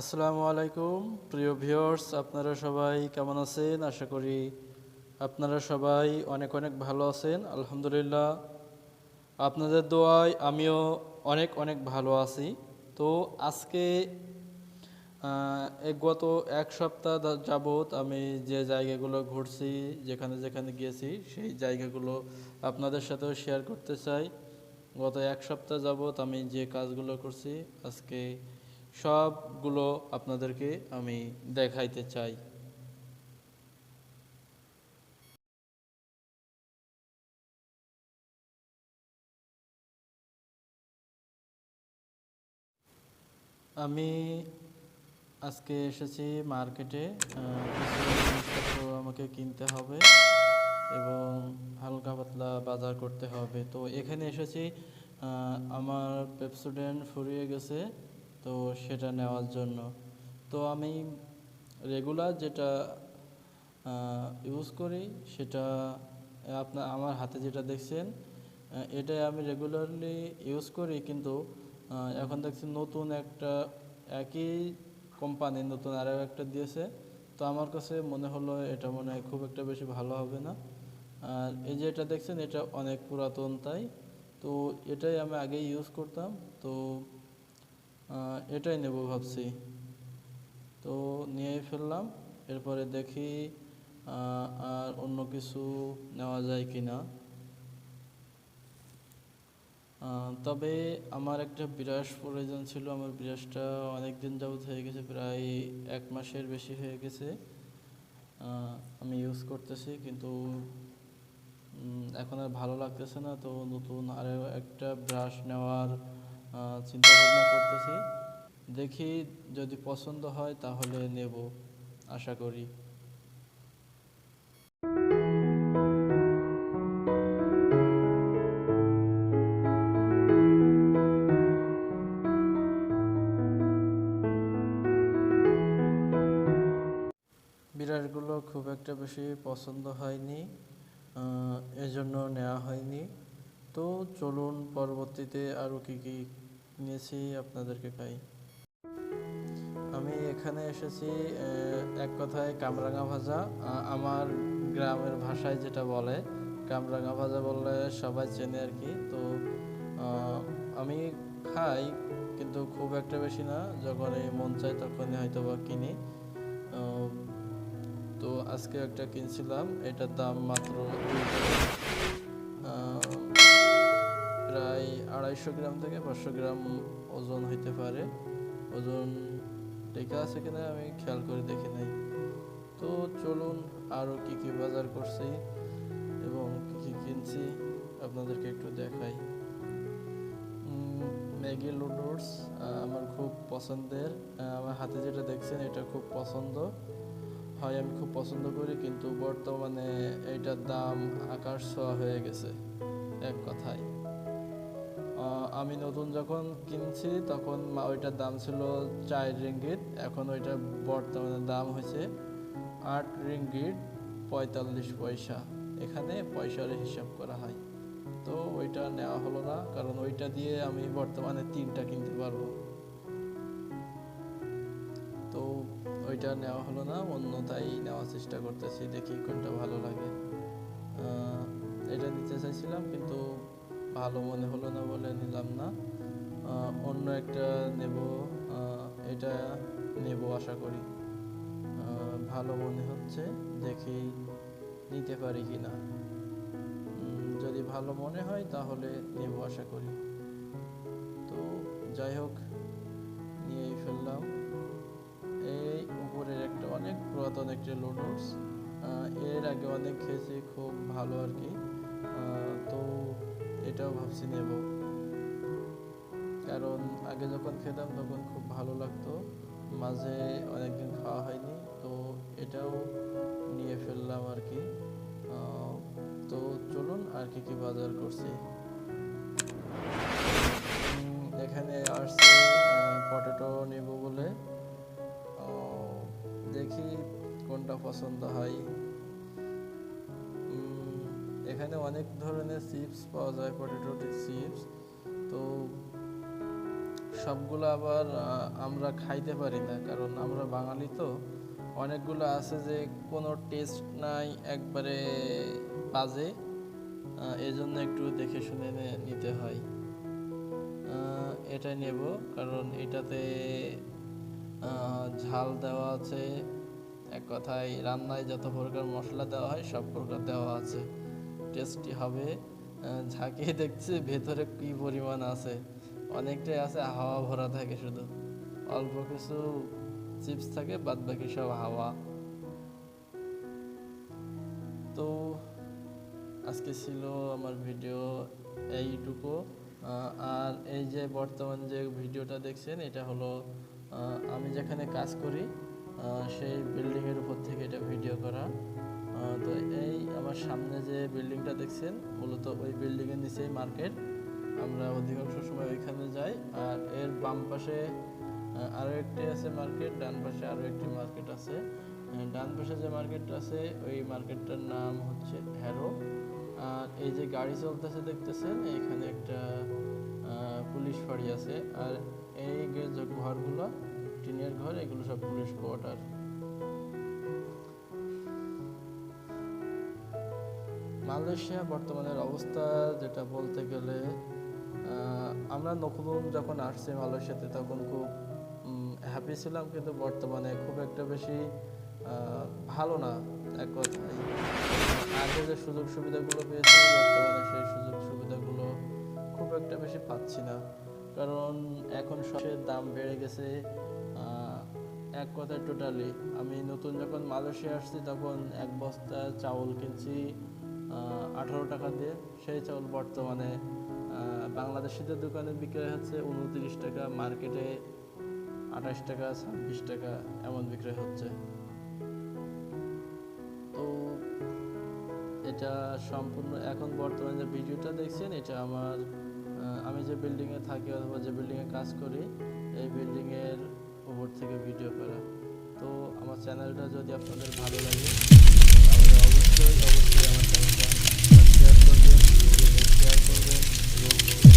আসসালামু আলাইকুম, প্রিয় ভিউয়ার্স, আপনারা সবাই কেমন আছেন? আশা করি আপনারা সবাই অনেক অনেক ভালো আছেন। আলহামদুলিল্লাহ, আপনাদের দোয়ায় আমিও অনেক অনেক ভালো আছি। তো আজকে গত এক সপ্তাহ যাবত আমি যে জায়গাগুলো ঘুরছি, যেখানে যেখানে গিয়েছি, সেই জায়গাগুলো আপনাদের সাথেও শেয়ার করতে চাই। গত এক সপ্তাহ যাবৎ আমি যে কাজগুলো করছি, আজকে সবগুলো আপনাদেরকে আমি দেখাইতে চাই। আমি আজকে এসেছি মার্কেটে আমাকে কিনতে হবে এবং হালকা পাতলা বাজার করতে হবে। তো এখানে এসেছি আমার পেপসোডেন্ট ফুরিয়ে গেছে। তো সেটা নেওয়ার জন্য। তো আমি রেগুলার যেটা ইউজ করি সেটা আপনার আমার হাতে যেটা দেখছেন এটাই আমি রেগুলারলি ইউজ করি কিন্তু এখন দেখছি নতুন একটা একই কোম্পানি নতুন আরও একটা দিয়েছে। তো আমার কাছে মনে হলো এটা মনে হয় খুব একটা বেশি ভালো হবে না। আর এই যে এটা দেখছেন এটা অনেক পুরাতন তাই। তো এটাই আমি আগে ইউজ করতাম। তো এটাই নেব ভাবছি। তো নিয়ে ফেললাম, এরপরে দেখি আর অন্য কিছু নেওয়া যায় কি না তবে আমার একটা বিরাস প্রয়োজন ছিল, আমার বিরাসটা অনেক দিন যাবত হয়ে গেছে, প্রায় এক মাসের বেশি হয়ে গেছে। আমি ইউজ করতেছি, কিন্তু এখন আর ভালো লাগতেছে না, তো নতুন আরও একটা ব্রাশ নেওয়ার চিন্তা ভাবনা করতেছি। দেখি যদি পছন্দ হয় তাহলে নেব, আশা করি। বিড়ালগুলো খুব একটা বেশি পছন্দ হয়নি এজন্য নেওয়া হয়নি। তো চলুন পরবর্তীতে আরও কি কি নিয়েছি, আপনাদেরকে খাই। আমি এখানে এসেছি এক কথায় কামরাঙা ভাজা। আমার গ্রামের ভাষায় যেটা বলে, কামরাঙা ভাজা বললে সবাই চেনে আর কি। তো আমি খাই, কিন্তু খুব একটা বেশি না। যখন এই মন চাই তখনই হয়তো বা কিনি তো আজকে একটা কিনছিলাম। এটার দাম মাত্র প্রায় আড়াইশো গ্রাম থেকে পাঁচশো গ্রাম ওজন হইতে পারে। ওজন লেখা আছে কিনা আমি খেয়াল করে দেখি নাই। তো চলুন আরও কি কি বাজার করছি এবং কি কি কিনছি আপনাদেরকে একটু দেখাই। ম্যাগি নুডলস আমার খুব পছন্দের। আমার হাতে যেটা দেখছেন এটা খুব পছন্দ। হয় আমি খুব পছন্দ করি, কিন্তু বর্তমানে এটার দাম আকাশ ছোঁয়া হয়ে গেছে, এক কথায়। আমি নতুন যখন কিনছি, তখন ওইটার দাম ছিল চার রিঙ্গিট এখন ওইটা বর্তমানে দাম হয়েছে আট রিঙ্গিট পঁয়তাল্লিশ পয়সা। এখানে পয়সার হিসাব করা হয়। তো ওইটা নেওয়া হলো না, কারণ ওইটা দিয়ে আমি বর্তমানে তিনটা কিনতে পারব। তো ওইটা নেওয়া হলো না, অন্যটাই নেওয়ার চেষ্টা করতেছি, দেখি কোনটা ভালো লাগে। এটা নিতে চাইছিলাম, কিন্তু ভালো মনে হলো না বলে নিলাম না। অন্য একটা নেব এটা নেব আশা করি। ভালো মনে হচ্ছে, দেখি নিতে পারি কি না যদি ভালো মনে হয় তাহলে নেব আশা করি। তো যাই হোক, নিয়েই ফেললাম। এই উপরের একটা অনেক পুরাতন একটা লুডোস এর আগে অনেক খেয়েছি, খুব ভালো আর কি। তো এটাও ভাবছি নেব। কারণ আগে যখন খেতাম তখন খুব ভালো লাগতো। মাঝে অনেকদিন খাওয়া হয়নি, তো এটাও নিয়ে ফেললাম আর কি তো চলুন আর কি কি বাজার করছি। এখানে আসছি পটেটো নেব বলে। দেখি কোনটা পছন্দ হয়। এখানে অনেক ধরনের চিপস পাওয়া যায় পটেটো চিপস তো সবগুলো আবার আমরা খাইতে পারি না, কারণ আমরা বাঙালি তো। অনেকগুলো আছে যে কোনো টেস্ট নাই, একবারে বাজে। এই জন্য একটু দেখে শুনে নিতে হয়। এটাই নেব, কারণ এটাতে ঝাল দেওয়া আছে। এক কথায় রান্নায় যত প্রকার মশলা দেওয়া হয়, সব প্রকার দেওয়া আছে। টেস্টি হবে। ঝাঁকিয়ে দেখছি ভেতরে কি পরিমাণ আছে? অনেকটাই আছে, হাওয়া ভরা থাকে শুধু। অল্প কিছু চিপস থাকে বাদ বাকি সব হাওয়া। তো, আজকে ছিল আমার ভিডিও এইটুকু। আর এই যে বর্তমান যে ভিডিওটা দেখছেন, এটা হলো আমি যেখানে কাজ করি সেই বিল্ডিংয়ের উপর থেকে এটা ভিডিও করা। আমার সামনে যে বিল্ডিংটা দেখছেন, মূলত ওই বিল্ডিংয়ের নিচেই মার্কেট। আমরা অধিকাংশ সময় ওইখানে যাই আর এর বাম পাশে আরও একটি আছে মার্কেট, ডান পাশে আরও একটি মার্কেট আছে। ডান পাশে যে মার্কেটটা আছে, ওই মার্কেটটার নাম হচ্ছে হ্যারো। আর এই যে গাড়ি চলতেছে দেখতেছেন, এখানে একটা পুলিশ ফাঁড়ি আছে। আর এই ঘরগুলো, টিনের ঘর, এগুলো সব পুলিশ কোয়ার্টার। মালয়েশিয়া বর্তমানের অবস্থা যেটা বলতে গেলে আমরা নতুন যখন আসছি মালয়েশিয়াতে তখন খুব হ্যাপি ছিলাম কিন্তু বর্তমানে খুব একটা বেশি ভালো না, এক কথায়। আগে যে সুযোগ সুবিধাগুলো পেয়েছি, বর্তমানে সেই সুযোগ সুবিধাগুলো খুব একটা বেশি পাচ্ছি না। কারণ এখন সবের দাম বেড়ে গেছে এক কথায় টোটালি আমি নতুন যখন মালয়েশিয়া আসছি তখন এক বস্তা চাউল কিনছি আঠারো টাকা দিয়ে। সেই চাউল বর্তমানে বাংলাদেশিদের দোকানে বিক্রয় হচ্ছে উনত্রিশ টাকা, মার্কেটে আঠাশ টাকা, ছাব্বিশ টাকা এমন বিক্রয় হচ্ছে। তো এটা সম্পূর্ণ এখন বর্তমানে যে ভিডিওটা দেখছেন, এটা আমার আমি যে বিল্ডিংয়ে থাকি অথবা যে বিল্ডিংয়ে কাজ করি, এই বিল্ডিংয়ের উপর থেকে ভিডিও করা। তো আমার চ্যানেলটা যদি আপনাদের ভালো লাগে অবশ্যই অবশ্যই আমার চ্যানেলটা সাবস্ক্রাইব করবেন শেয়ার করবেন এবং